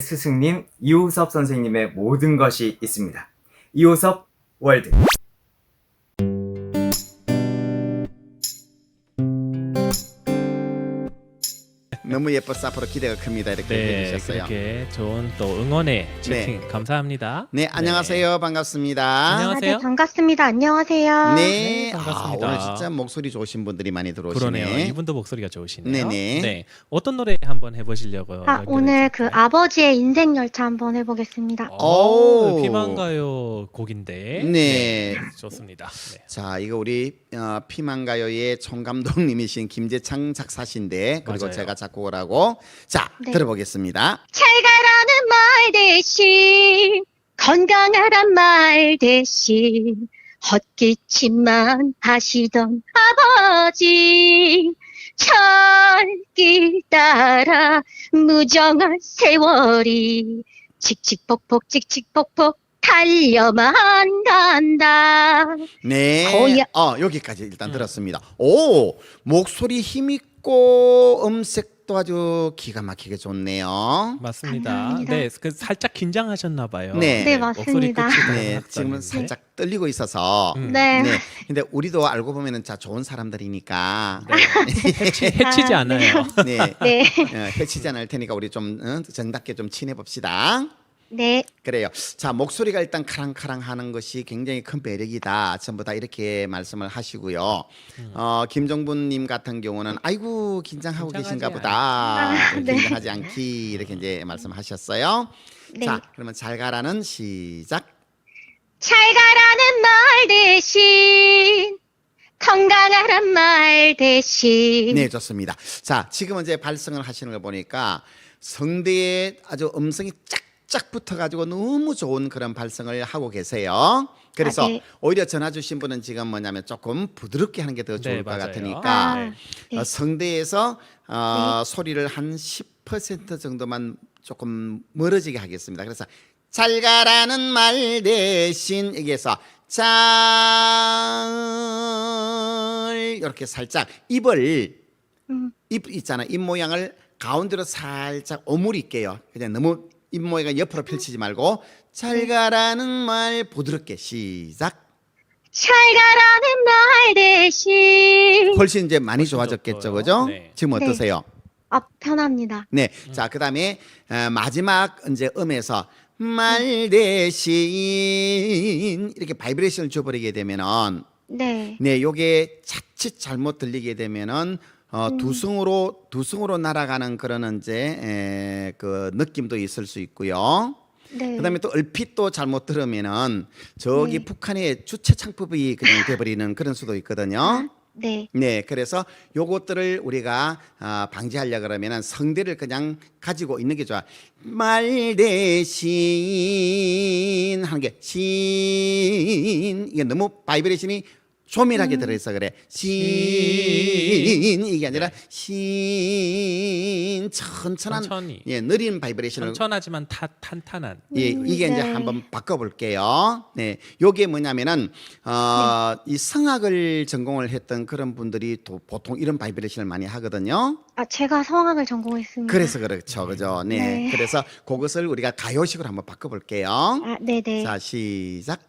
스승님 이호섭 선생님의 모든 것이 있습니다. 이호섭 월드. 너무 예뻐서 앞으로 기대가 큽니다. 이렇게 네, 해주셨어요. 그렇게 좋은 또 응원의 채팅 감사합니다. 네, 안녕하세요. 반갑습니다. 안녕하세요. 아, 네, 반갑습니다. 안녕하세요. 네, 네, 반갑습니다. 아, 오늘 진짜 목소리 좋으신 분들이 많이 들어오시네. 그러네요. 이분도 목소리가 좋으시네요. 네네. 네, 어떤 노래 한번 해보시려고요? 아, 오늘 그 아버지의 인생 열차 한번 해보겠습니다. 오, 오. 피만가요 곡인데. 네. 좋습니다. 네. 자, 이거 우리 어, 피만가요의 총감독님이신 김재창 작사신데 그리고 맞아요. 제가 작곡을 하고 자 네. 들어보겠습니다. 잘 가라는 말 대신 건강하란 말 대신 헛기침만 하시던 아버지 철길 따라 무정한 세월이 칙칙폭폭 칙칙폭폭 달려만 간다. 네. 거의- 어, 여기까지 일단 음. 들었습니다. 오, 목소리 힘 있고 음색 도 아주 기가 막히게 좋네요. 맞습니다. 감사합니다. 네, 그 살짝 긴장하셨나 봐요. 네. 네, 목소리 맞습니다. 끝이 네, 딱 지금은. 살짝 떨리고 있어서 음. 네. 네. 근데 우리도 알고 보면은 자 좋은 사람들이니까 해치, 해치지 아, 않아요. 네. 네. 어, 해치지 않을 테니까 우리 좀 어, 정답게 좀 친해 봅시다. 네. 그래요. 자 목소리가 일단 카랑카랑 하는 것이 굉장히 큰 매력이다. 전부 다 이렇게 말씀을 하시고요. 음. 어, 김정분님 같은 경우는 아이고 긴장하고 긴장하지 계신가 않- 보다. 아, 네, 네. 긴장하지 않기 이렇게 이제 말씀하셨어요. 네. 자 그러면 잘 가라는 시작. 잘 가라는 말 대신 건강하란 말 대신 네, 좋습니다. 자, 지금 이제 발성을 하시는 걸 보니까 성대에 아주 음성이 쫙 쫙 붙어가지고 너무 좋은 그런 발성을 하고 계세요. 그래서 아, 네. 오히려 전화 주신 분은 지금 뭐냐면 조금 부드럽게 하는 게 더 좋을 네, 것 맞아요. 같으니까 아, 네. 어, 성대에서 어, 소리를 한 10% 정도만 조금 멀어지게 하겠습니다. 그래서 잘 가라는 말 대신 여기에서 잘 이렇게 살짝 입을 음, 입 있잖아 입 모양을 가운데로 살짝 오므리 게요 그냥 너무 입 모양을 옆으로 펼치지 말고 잘 가라는 말 부드럽게 시작 잘 가라는 말 대신 훨씬 이제 많이 좋아졌겠죠 좋고요. 그죠 네. 지금 네. 어떠세요 아 편합니다. 네. 자, 그다음에 어, 마지막 이제 음에서 말 대신 이렇게 바이브레이션을 줘 버리게 되면은 네. 네, 요게 자칫 잘못 들리게 되면은 어, 음. 두승으로 두 승으로 날아가는 그런 이제 에, 그 느낌도 있을 수 있고요. 네. 그다음에 또 얼핏 또 잘못 들으면은 저기 네. 북한의 주체 창법이 그냥 돼버리는 그런 수도 있거든요. 아, 네. 네, 그래서 요것들을 우리가 아, 방지하려 그러면은 성대를 그냥 가지고 있는 게 좋아. 말 대신 하는 게 신 이게 너무 바이브레이션이 조밀하게 음. 들어있어 그래. 신 이게 아니라 신 천천한 천천히. 예 느린 바이브레이션을 천천하지만 타, 탄탄한. 예, 음, 이게 이제 네. 한번 바꿔볼게요. 네, 요게 뭐냐면은 어, 네. 이 성악을 전공을 했던 그런 분들이 또 보통 이런 바이브레이션을 많이 하거든요. 아 제가 성악을 전공했습니다. 그래서 그렇죠, 그죠? 네, 네. 그래서 그것을 우리가 가요식으로 한번 바꿔볼게요. 아 네네. 자, 시작.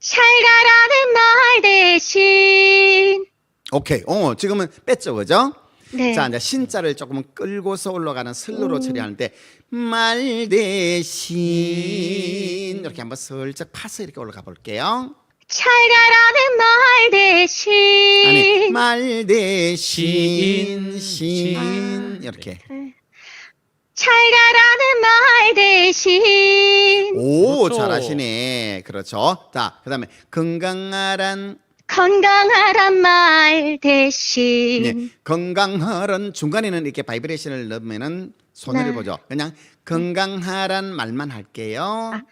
잘 가라는 말 대신 오케이. 어, 지금은 뺐죠, 그죠? 네. 자, 이제 신자를 조금 끌고서 올라가는 슬로로 음. 처리하는데 말 대신 이렇게 한번 슬쩍 파서 이렇게 올라가 볼게요. 잘 가라는 말 대신 아니 말 대신 신, 신 신. 이렇게 잘 가라는 말 대신 오 그렇죠. 잘하시네 그렇죠 자 그 다음에 건강하란 건강하란 말 대신 네, 건강하란 중간에는 이렇게 바이브레이션을 넣으면은 손해를 네. 보죠 그냥 건강하란 말만 할게요 아,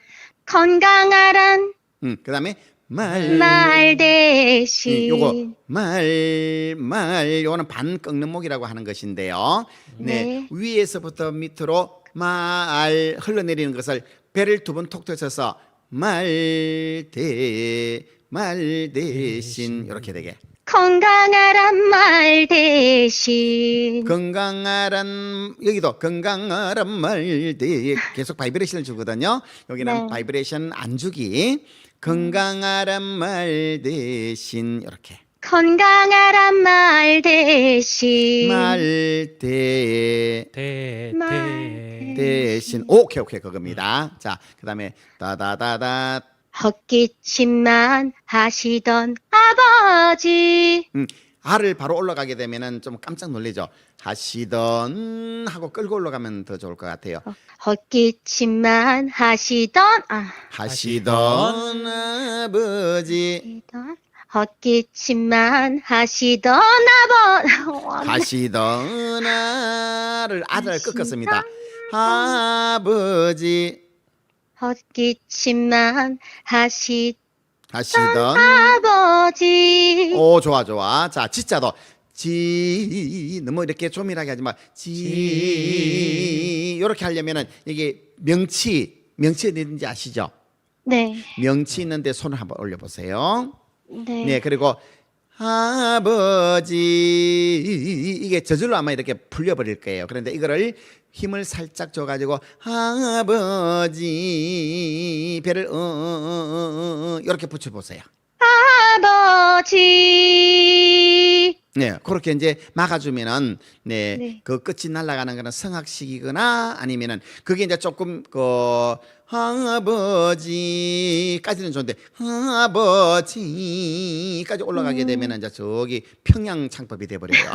건강하란 음 그 다음에 말말 대신 이, 요거 말, 말, 요거는 반 꺾는 목이라고 하는 것인데요. 네. 네. 위에서부터 밑으로 말 흘러내리는 것을 배를 두 번톡 터쳐서 말, 대, 말 대신 이렇게 되게. 건강하란 말 대신 건강하란 여기도 건강하란 말 대 계속 바이브레이션을 주거든요. 여기는 네. 바이브레이션 안 주기. 건강하란 말 대신 이렇게 건강하란 말 대신 말대 대, 말 대. 대신 오케이 오케이 그겁니다. 자 그다음에 다다다다 헛기침만 하시던 아버지 음, 알을 바로 올라가게 되면은 좀 깜짝 놀래죠. 하시던 하고 끌고 올라가면 더 좋을 것 같아요. 헛기침만 하시던 아 하시던 아버지 하시던 헛기침만 하시던 아버 하시던 알을 아들 꺾었습니다. 아버지 헛기침만 하시 하시던 아버지 오 좋아 좋아. 자 진짜도 지 너무 이렇게 조밀하게 하지 마. 지 이렇게 하려면은 이게 명치 명치 어디든지 아시죠? 네 명치 있는데 손을 한번 올려 보세요. 네. 네 그리고 아버지 이게 저절로 아마 이렇게 풀려버릴 거예요. 그런데 이거를 힘을 살짝 줘가지고 아버지 배를 어, 어, 어, 어, 어, 이렇게 붙여보세요. 아버지 네, 그렇게 이제 막아주면은 네, 네. 그 끝이 날아가는 거는 성악식이거나 아니면은 그게 이제 조금 그 아버지까지는 좋은데 아버지까지 올라가게 되면은 이제 저기 평양 창법이 돼 버려요.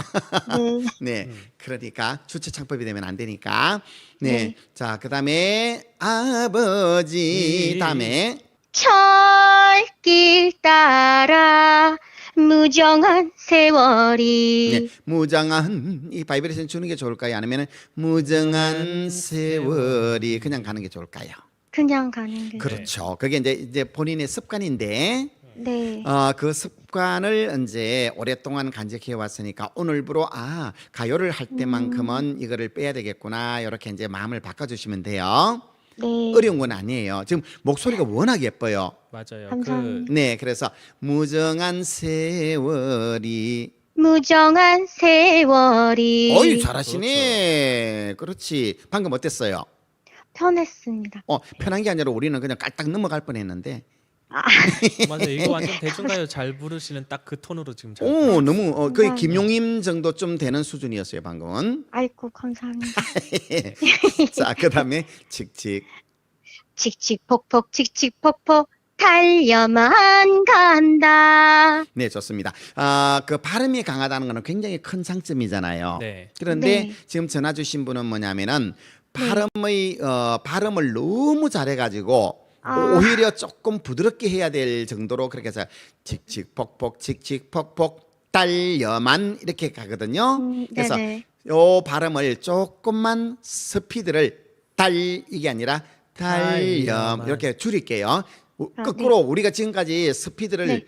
네. 네, 그러니까 주체 창법이 되면 안 되니까. 네, 네. 자 그다음에 아버지 다음에 철길 따라 무정한 세월이 네, 무정한 이 바이브레이션 주는 게 좋을까요? 아니면은 무정한 세월이 그냥 가는 게 좋을까요? 그냥 가는 게 그렇죠. 그게 이제 이제 본인의 습관인데 네. 어, 그 습관을 이제 오랫동안 간직해 왔으니까 오늘부로 아 가요를 할 때만큼은 이거를 빼야 되겠구나 이렇게 이제 마음을 바꿔주시면 돼요. 네. 어려운 건 아니에요. 지금 목소리가 워낙 예뻐요. 맞아요. 감사합니다. 네, 그래서 무정한 세월이 무정한 세월이 어이 잘하시네. 그렇지. 방금 어땠어요? 편했습니다. 어 편한 게 아니라 우리는 그냥 깔딱 넘어갈 뻔했는데. 그 맞아요. 이거 완전 대중가요 잘 부르시는 딱 그 톤으로 지금 잘. 오 너무 어, 거의 감사합니다. 김용임 정도 좀 되는 수준이었어요 방금은. 아이고 감사합니다. 자 그다음에 칙칙. 칙칙폭폭 칙칙폭폭 달려만 간다. 네 좋습니다. 아 그 발음이 강하다는 거는 굉장히 큰 장점이잖아요. 네. 그런데 네. 지금 전화 주신 분은 뭐냐면은 발음의 어, 발음을 너무 잘해 가지고 아. 오히려 조금 부드럽게 해야 될 정도로 그렇게 해서 칙칙 폭폭 칙칙 폭폭 달려만 이렇게 가거든요. 음, 그래서 네네. 요 발음을 조금만 스피드를 달 이게 아니라 달렴 달렴한. 이렇게 줄일게요. 우- 아, 거꾸로 우리가 지금까지 스피드를 네.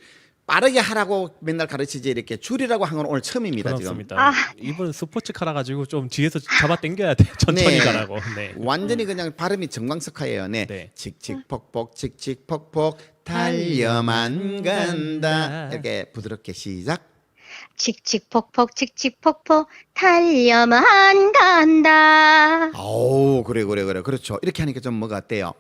빠르게 하라고 맨날 가르치지 이렇게 줄이라고 한 건 오늘 처음입니다 지금. 그렇습니다. 아. 이분 스포츠카라 가지고 좀 뒤에서 잡아 당겨야 돼. 천천히 네. 가라고. 네. 완전히 그냥 발음이 정광석화예요. 네. 네. 칙칙 폭폭 칙칙 폭폭 달려만 간다. 이렇게 부드럽게 시작. 칙칙폭폭 칙칙폭폭 달려만 간다. 오 그래 그래 그래 그렇죠. 이렇게 하니까 좀 뭐가 어때요?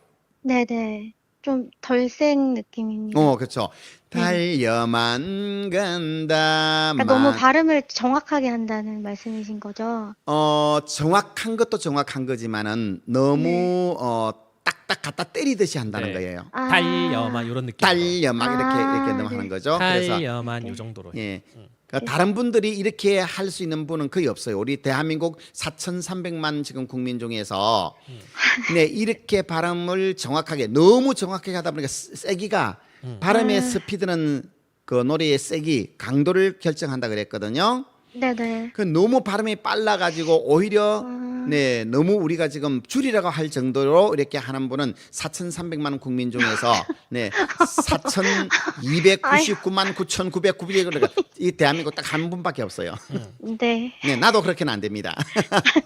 네네. 좀 덜 센 느낌입니다. 어 그렇죠. 달려만 간다. 그러니까 너무 발음을 정확하게 한다는 말씀이신 거죠? 어 정확한 것도 정확한 거지만은 너무 어 딱딱 갖다 때리듯이 한다는 네. 거예요. 아. 달려만 이런 느낌. 달려 막 이렇게 아, 이렇게 너무 네. 하는 거죠. 그래서 달려만 요 정도로. 예. 그러니까 다른 분들이 이렇게 할 수 있는 분은 거의 없어요. 우리 대한민국 4,300만 지금 국민 중에서 네 이렇게 발음을 정확하게 너무 정확하게 하다 보니까 세- 세기가 발음의 아. 스피드는 그 노래의 세기 강도를 결정한다 그랬거든요. 네네. 그 너무 발음이 빨라 가지고 오히려 아. 네 너무 우리가 지금 줄이라고 할 정도로 이렇게 하는 분은 4,300만 국민 중에서 네 4,299만 9,990 그러니까 이 대한민국 딱 한 분밖에 없어요. 네. 네 나도 그렇게는 안 됩니다.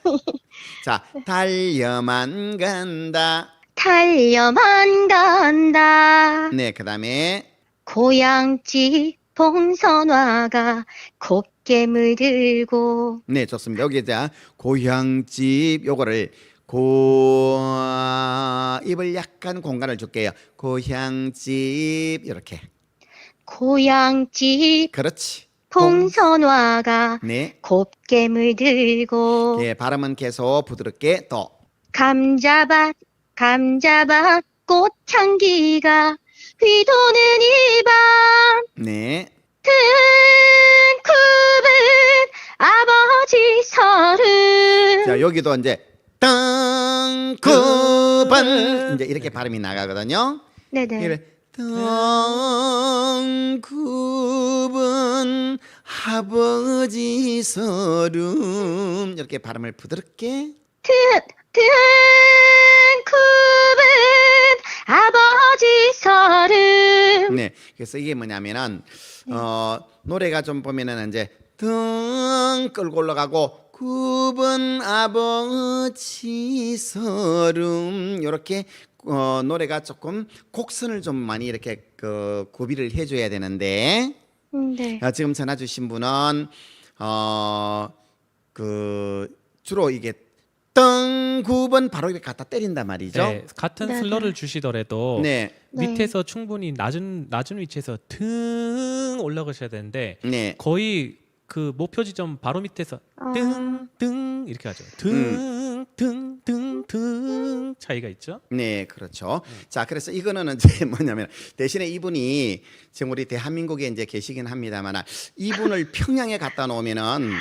자 달려만 간다. 달려만 간다. 네 그다음에 고향집 봉선화가 곱게 물 들고 네, 좋습니다. 여기 이제 고향집 요거를 고 입을 약간 공간을 줄게요. 고향집 이렇게. 고향집 그렇지. 봉선화가 네. 곱게 물들고 예, 발음은 계속 부드럽게 또. 감자밭 감자밭 꽃향기가 휘도는 이밤 네. 큰 아버지 서름 자, 여기도 이제 땅구번 이제 이렇게 발음이 나가거든요. 네네 이래 땅구번 아버지 서름 이렇게 발음을 부드럽게 등급은 아버지 서름 네. 그래서 이게 뭐냐면은 어 노래가 좀 보면은 이제 등 끌고 올라가고 구번 아버지 서름 이렇게 어 노래가 조금 곡선을 좀 많이 이렇게 그 구비를 해줘야 되는데 음, 네. 아, 지금 전화 주신 분은 어 그 주로 이게 뜬 9번 바로 이렇게 갖다 때린단 말이죠. 네, 같은 네, 슬러를 네. 주시더라도 네. 네. 밑에서 충분히 낮은 낮은 위치에서 등 올라가셔야 되는데 네. 거의 그 목표 지점 바로 밑에서 아. 등등 이렇게 하죠. 음. 등등 등등 차이가 있죠. 네, 그렇죠. 자, 그래서 이거는 이제 뭐냐면 대신에 이분이 지금 우리 대한민국에 이제 계시긴 합니다만 이분을 평양에 갖다 놓으면은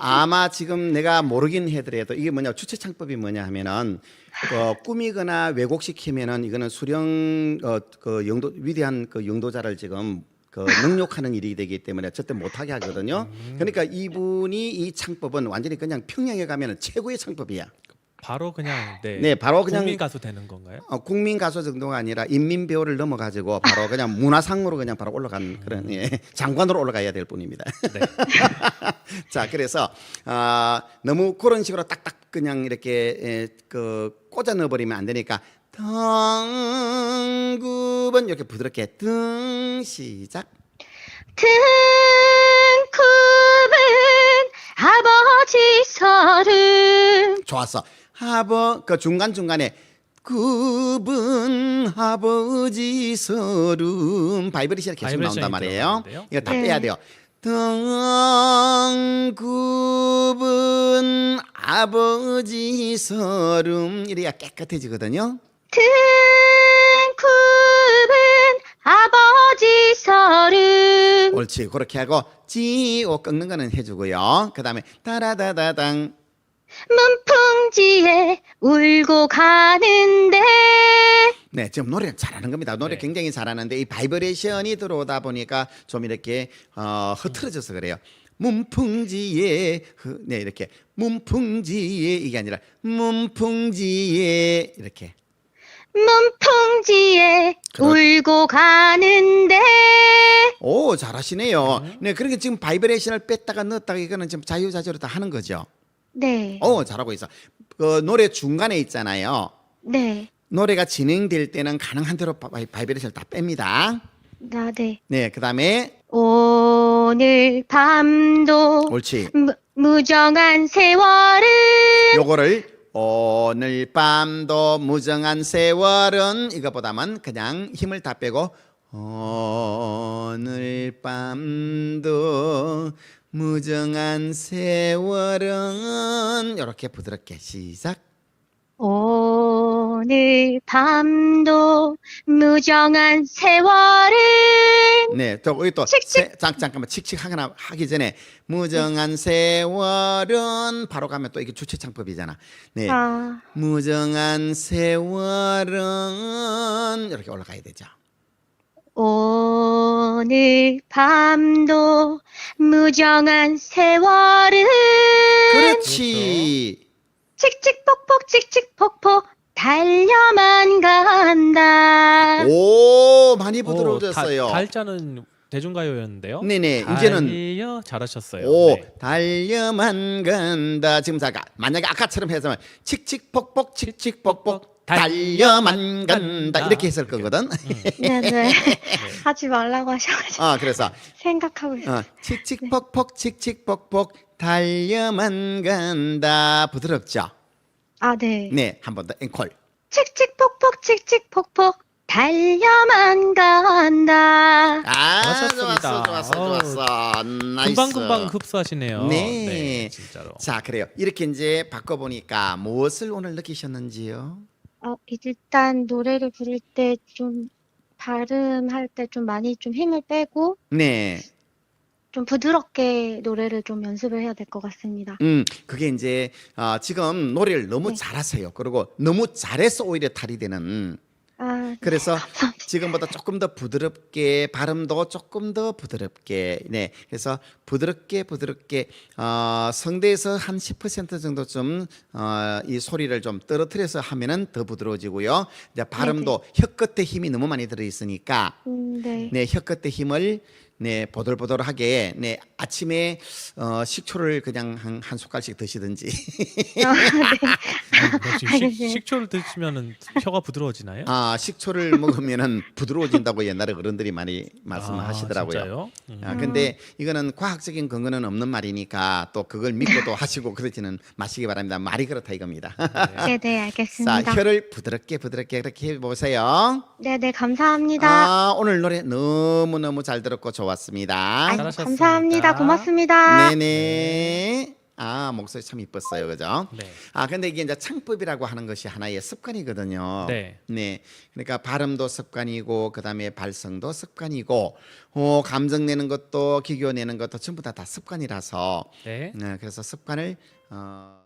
아마 지금 내가 모르긴 해더라도 이게 뭐냐 주체 창법이 뭐냐 하면은 어, 꾸미거나 왜곡시키면은 이거는 수령 어, 그 영도 위대한 그 영도자를 지금 그 능욕하는 일이 되기 때문에 절대 못하게 하거든요. 그러니까 이분이 이 창법은 완전히 그냥 평양에 가면은 최고의 창법이야. 바로 그냥 네, 네, 바로 그냥 국민 가수 되는 건가요? 어, 국민 가수 정도가 아니라 인민 배우를 넘어가지고 바로 그냥 문화상으로 그냥 바로 올라간 그런 예, 장관으로 올라가야 될 뿐입니다. 네. 자, 그래서 아, 너무 그런 식으로 딱딱 그냥 이렇게 예, 그 꽂아 넣어버리면 안 되니까 등급은 이렇게 부드럽게 등 시작. 등급은 아버지 서름 좋았어. 아버 그 중간 중간에 급은 아버지 서름 바이브레이션이 계속 바이브레이션이 나온단 말이에요. 들어가는데요? 이거 다 네. 빼야 돼요. 등급은 아버지 서름 이래야 깨끗해지거든요. 등급은 아버지 서름 옳지 그렇게 하고 지오 꺾는 거는 해주고요. 그 다음에 따라다다당 문풍지에 울고 가는데 네, 지금 노래 잘하는 겁니다. 노래 네. 굉장히 잘하는데 이 바이브레이션이 들어오다 보니까 좀 이렇게 어, 흐트러져서 그래요. 문풍지에 흐- 네 이렇게 문풍지에 이게 아니라 문풍지에 이렇게 문풍지에 그렇- 울고 가는데 오 잘하시네요. 네 그렇게 지금 바이브레이션을 뺐다가 넣었다가 이거는 지금 자유자재로 다 하는 거죠. 네, 오 잘하고 있어. 그 노래 중간에 있잖아요. 네, 노래가 진행될 때는 가능한 대로 바- 바이- 바이브레이션을 다 뺍니다. 나, 네. 네 그다음에 오늘 밤도 옳지. 무, 무정한 세월은 요거를 오늘 밤도 무정한 세월은 이거보다는 그냥 힘을 다 빼고 오늘 밤도 무정한 세월은 이렇게 부드럽게 시작. 오늘 밤도 무정한 세월은 네, 또 여기 또 칙칙. 세- 잠, 잠깐만 칙칙 하거나 하기 전에 무정한 세월은 바로 가면 또 이게 주체 창법이잖아. 네, 아, 무정한 세월은 이렇게 올라가야 되죠. 오 늘 밤도 무정한 세월은 그렇지. 칙칙폭폭 칙칙폭폭 달려만 간다. 오 많이 오, 부드러워졌어요. 다- 달자는 대중가요였는데요. 네네 이제는 달려 아, 잘하셨어요. 오 네. 달려만 간다 지금 잠깐 만약에 아까처럼 해서 칙칙폭폭 칙칙폭폭 달려만 간다 이렇게 했을 거거든 네 네. 하지 말라고 하셔가지고 아 그래서 생각하고 있어요. 어, 칙칙폭폭 칙칙폭폭 달려만 간다 부드럽죠 아, 네. 네 한 번 더 앵콜 칙칙폭폭 칙칙폭폭 달려만 간다. 아 잘하셨습니다. 좋았어 좋았어 어우, 좋았어 나이스 금방 금방 흡수하시네요. 네. 진짜로. 자 그래요 이렇게 이제 바꿔보니까 무엇을 오늘 느끼셨는지요 어, 일단 노래를 부를 때 좀 발음할 때 좀 많이 좀 힘을 빼고 네 좀 부드럽게 노래를 좀 연습을 해야 될 것 같습니다. 음, 그게 이제 아, 지금 노래를 너무 네. 잘하세요. 그리고 너무 잘해서 오히려 탈이 되는. 아, 그래서 지금보다 조금 더 부드럽게 발음도 조금 더 부드럽게 네 그래서 부드럽게 부드럽게 어, 성대에서 한 10% 정도 좀이 소리를 좀 떨어뜨려서 하면은 더 부드러워지고요 이제 발음도 혀 끝에 힘이 너무 많이 들어 있으니까 음, 네. 네, 혀 끝에 힘을 네, 보들보들하게 네, 아침에 어, 식초를 그냥 한, 한 숟갈씩 드시든지. 아, 네. 어, 식, 알겠어요. 식초를 드시면은 혀가 부드러워지나요? 아, 식초를 먹으면은 부드러워진다고 옛날에 어른들이 많이 말씀하시더라고요. 아, 진짜요? 음. 아, 근데 이거는 과학적인 근거는 없는 말이니까 또 그걸 믿고도 하시고 그러지는 마시기 바랍니다. 말이 그렇다 이겁니다. 네, 네, 자, 알겠습니다. 혀를 부드럽게 부드럽게 그렇게 해 보세요. 네, 네, 감사합니다. 아, 오늘 노래 너무너무 잘 들었고 좋았습니다. 잘하셨습니다. 감사합니다. 고맙습니다. 네네. 아, 목소리 참 이뻤어요. 그죠? 네. 아 근데 이게 이제 창법이라고 하는 것이 하나의 습관이거든요. 네. 그러니까 발음도 습관이고 그다음에 발성도 습관이고 어, 감정 내는 것도 기교 내는 것도 전부 다 다 습관이라서 네. 네, 그래서 습관을 어